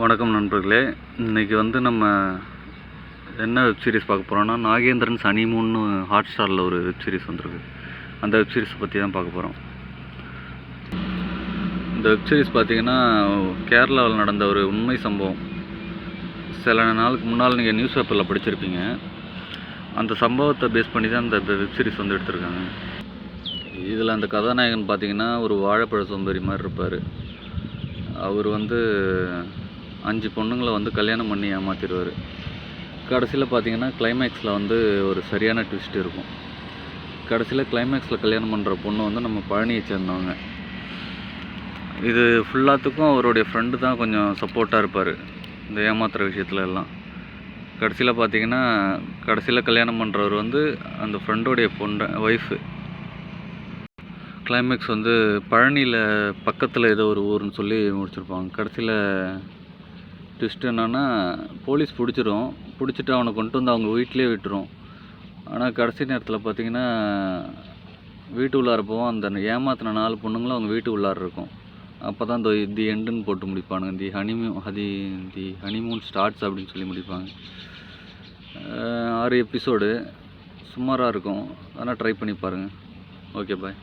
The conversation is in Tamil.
வணக்கம் நண்பர்களே. இன்றைக்கி வந்து நம்ம என்ன வெப் சீரிஸ் பார்க்க போகிறோன்னா நாகேந்திரன் சனிமூன்னு ஹாட் ஸ்டாரில் ஒரு வெப் சீரிஸ் வந்திருக்கு. அந்த வெப் சீரிஸ் பற்றி தான் பார்க்க போகிறோம் இந்த வெப் சீரிஸ் பார்த்தீங்கன்னா கேரளாவில் நடந்த ஒரு உண்மை சம்பவம். சில நாளுக்கு முன்னால் நீங்கள் நியூஸ் பேப்பரில் படிச்சிருப்பீங்க. அந்த சம்பவத்தை பேஸ் பண்ணி தான் இந்த வெப் சீரிஸ் வந்து எடுத்திருக்காங்க. இதில் அந்த கதாநாயகன் பார்த்தீங்கன்னா ஒரு வாழைப்பழ சோம்பேறி மாதிரி இருப்பார். அவர் வந்து அஞ்சு பொண்ணுங்களை வந்து கல்யாணம் பண்ணி ஏமாற்றிடுவார் கடைசியில் பார்த்தீங்கன்னா கிளைமேக்ஸில் வந்து ஒரு சரியான ட்விஸ்ட் இருக்கும். கடைசியில் கிளைமேக்ஸில் கல்யாணம் பண்ணுற பொண்ணு வந்து நம்ம பழனியை சேர்ந்தவங்க. இது ஃபுல்லாத்துக்கும் அவருடைய ஃப்ரெண்டு தான் கொஞ்சம் சப்போர்ட்டாக இருப்பார் இந்த ஏமாத்துற விஷயத்துல எல்லாம். கடைசியில் பார்த்தீங்கன்னா கடைசியில் கல்யாணம் பண்ணுறவர் வந்து அந்த ஃப்ரெண்டோடைய பொண்ணு ஒய்ஃபு கிளைமேக்ஸ் வந்து பழனியில் பக்கத்தில் ஏதோ ஒரு ஊர்னு சொல்லி முடிச்சிருப்பாங்க. கடைசியில் ட்விஸ்ட் என்னென்னா போலீஸ் பிடிச்சிரும். பிடிச்சிட்டு அவனை கொண்டு வந்து அவங்க வீட்டிலே விட்டுரும். ஆனால் கடைசி நேரத்தில் பார்த்தீங்கன்னா வீட்டு உள்ளார போவோம். அந்த ஏமாத்தின நாலு பொண்ணுங்களும் அவங்க வீட்டு உள்ளார இருக்கும். அப்போ தான் இந்த தி எண்டுன்னு போட்டு முடிப்பானுங்க. தி ஹனிமூன் ஹதி தி ஹனிமூன் ஸ்டார்ட்ஸ் அப்படின்னு சொல்லி முடிப்பாங்க. ஆறு எபிசோடு சுமாராக இருக்கும். ஆனால் ட்ரை பண்ணி பாருங்கள் ஓகே பாய்